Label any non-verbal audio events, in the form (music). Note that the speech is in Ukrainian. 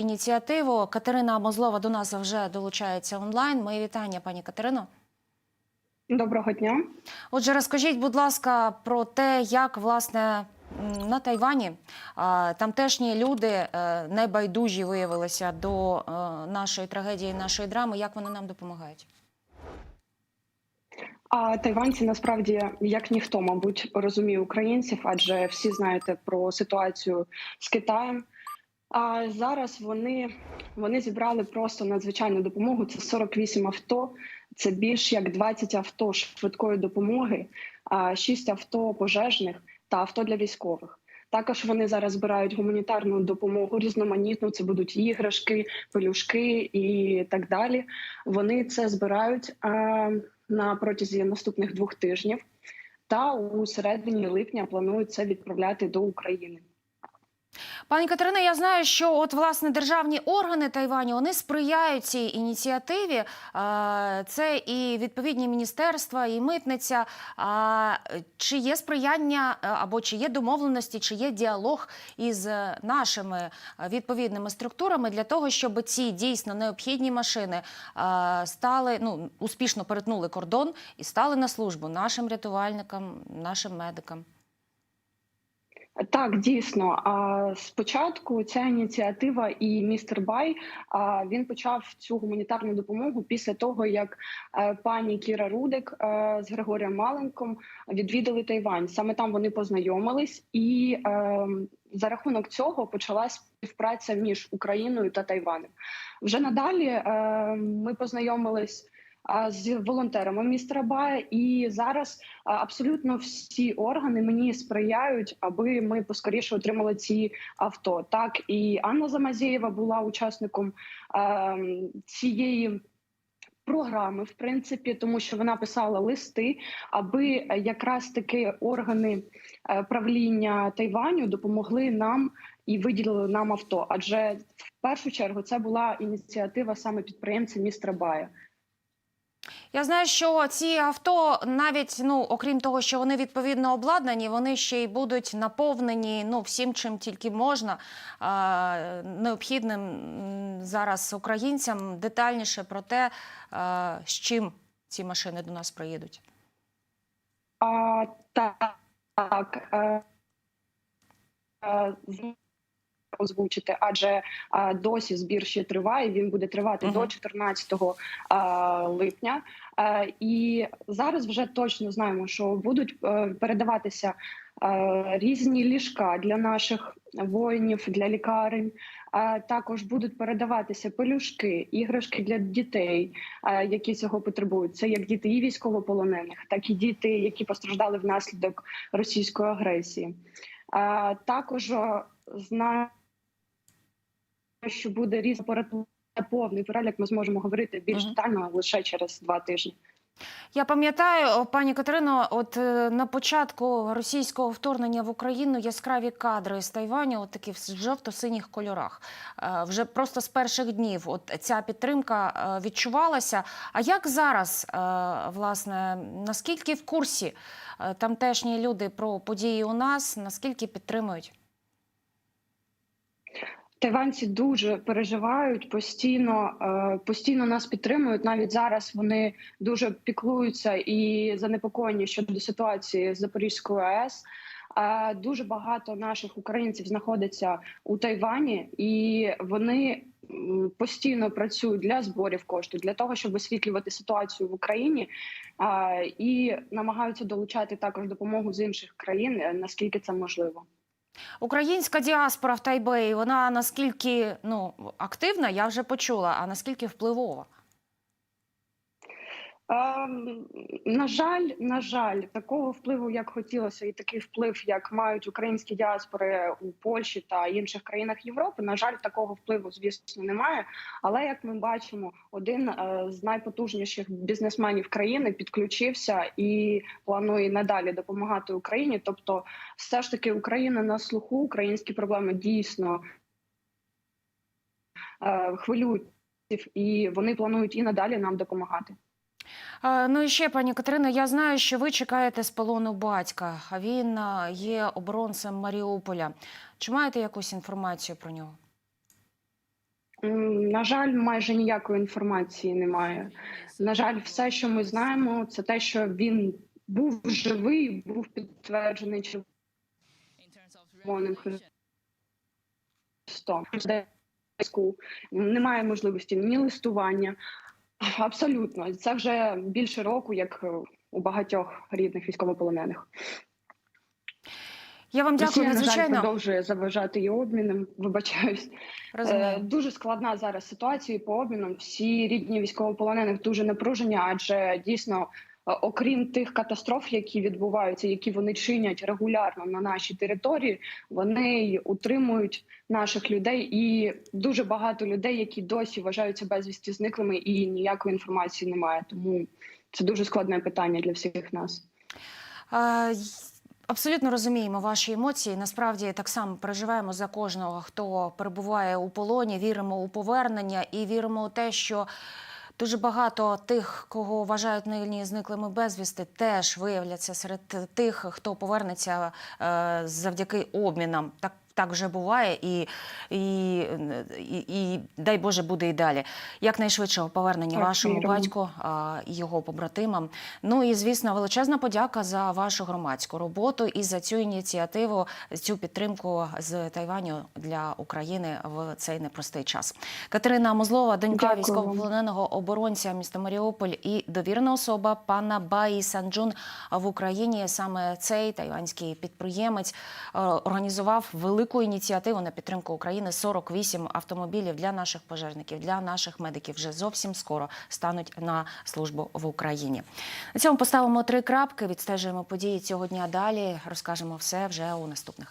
ініціативу. Катерина Мозлова до нас вже долучається онлайн. Мої вітання, пані Катерино. Доброго дня. Отже, розкажіть, будь ласка, про те, як власне на Тайвані тамтешні люди е, небайдужі виявилися до е, нашої трагедії, нашої драми. Як вони нам допомагають? А тайванці насправді як ніхто, мабуть, розуміє українців, адже всі знаєте про ситуацію з Китаєм. А зараз вони, вони зібрали просто надзвичайну допомогу. Це 48 авто, це більш як 20 авто швидкої допомоги, а 6 авто пожежних та авто для військових. Також вони зараз збирають гуманітарну допомогу різноманітну. Це будуть іграшки, пелюшки і так далі. Вони це збирають на протязі наступних двох тижнів, та у середині липня планують це відправляти до України. Пані Катерина, я знаю, що от власне державні органи Тайваню вони сприяють цій ініціативі. Це і відповідні міністерства, і митниця. А Чи є сприяння або чи є домовленості, чи є діалог із нашими відповідними структурами для того, щоб ці дійсно необхідні машини стали ну успішно перетнули кордон і стали на службу нашим рятувальникам, нашим медикам? Так, дійсно. Спочатку ця ініціатива і містер Бай він почав цю гуманітарну допомогу після того, як е, пані Кіра Рудик е, з Григорієм Маленком відвідали Тайвань. Саме там вони познайомились, і е, за рахунок цього почалась співпраця між Україною та Тайванем. Вже надалі ми познайомились. З волонтерами містера Бая, і зараз абсолютно всі органи мені сприяють, аби ми поскоріше отримали ці авто. Так і Анна Замазєєва була учасником цієї. Програми, в принципі, тому що вона писала листи, аби е, якраз таки органи е, правління Тайваню допомогли нам і виділили нам авто. Адже в першу чергу це була ініціатива саме підприємця містера Бая. Я знаю, що ці авто, навіть ну окрім того, що вони відповідно обладнані, вони ще й будуть наповнені ну всім, чим тільки можна е, необхідним зараз українцям. Детальніше про те, е, з чим ці машини до нас приїдуть. А, так. Е, е, озвучити, адже досі збір ще триває. Він буде тривати Мгм. до 14 е, липня. І зараз вже точно знаємо, що будуть е, передаватися різні ліжка для наших воїнів, для лікарень. Також будуть передаватися пелюшки, іграшки для дітей, які цього потребують. Це як діти і військовополонених, так і діти, які постраждали внаслідок російської агресії. Також е, знаю, що буде різно перед- повний перелік. Ми зможемо говорити більш детально лише через два тижні. Я пам'ятаю, пані Катерино, от е, на початку російського вторгнення в Україну яскраві кадри з Тайваню, от такі в жовто-синіх кольорах. Е, Вже просто з перших днів от ця підтримка е, відчувалася. А як зараз, власне, наскільки в курсі тамтешні люди про події у нас, наскільки підтримують? Тайванці дуже переживають постійно, е, постійно нас підтримують. Навіть зараз вони дуже піклуються і занепокоєні щодо ситуації з Запорізькою АЕС. Дуже багато наших українців знаходиться у Тайвані, і вони постійно працюють для зборів коштів для того, щоб висвітлювати ситуацію в Україні, і намагаються долучати також допомогу з інших країн, е, наскільки це можливо. Українська діаспора в Тайбеї, вона наскільки ну, активна, я вже почула, а наскільки впливова? Ем, на жаль, на жаль, такого впливу, як хотілося, і такий вплив, як мають українські діаспори у Польщі та інших країнах Європи. На жаль, такого впливу, звісно, немає. Але як ми бачимо, один е, з найпотужніших бізнесменів країни підключився і планує надалі допомагати Україні. Тобто, все ж таки, Україна на слуху, українські проблеми дійсно е, хвилюють, і вони планують і надалі нам допомагати. Ну і ще, пані Катерино, я знаю, що ви чекаєте з полону батька, а він є оборонцем Маріуполя. Чи маєте якусь інформацію про нього? На жаль, майже ніякої інформації немає. На жаль, все, що ми знаємо, це те, що він був живий, був підтверджений червоним хрестом. Немає можливості ні листування. Абсолютно, це вже більше року, як е, у багатьох рідних військовополонених. Я вам дякую Росія, на жаль, продовжує заважати її обміном. (laughs) Вибачаюсь. Е, Розумію. Дуже складна зараз ситуація по обмінам. Всі рідні військовополонених дуже напружені, адже дійсно, окрім тих катастроф, які відбуваються, які вони чинять регулярно на нашій території, вони утримують наших людей і дуже багато людей, які досі вважаються безвісті зниклими, і ніякої інформації немає. Тому це дуже складне питання для всіх нас. Е, й- Абсолютно розуміємо ваші емоції. Насправді так само переживаємо за кожного, хто перебуває у полоні. Віримо у повернення і віримо у те, що дуже багато тих, кого вважають нині зниклими безвісти, теж виявляться серед тих, хто повернеться е, завдяки обмінам. Так. Так вже буває, і, і, і, і дай Боже буде і далі. Якнайшвидшого повернення Так, вашому батьку і його побратимам. Ну і звісно, величезна подяка за вашу громадську роботу і за цю ініціативу, цю підтримку з Тайваню для України в цей непростий час. Катерина Мозлова, донька Дякую військовополоненого оборонця міста Маріуполь і довірена особа пана Баї Санджун в Україні. Саме цей тайванський підприємець е, організував велику ініціативу на підтримку України. 48 автомобілів для наших пожежників, для наших медиків вже зовсім скоро стануть на службу в Україні. На цьому поставимо три крапки. Відстежуємо події цього дня далі. Розкажемо все вже у наступних.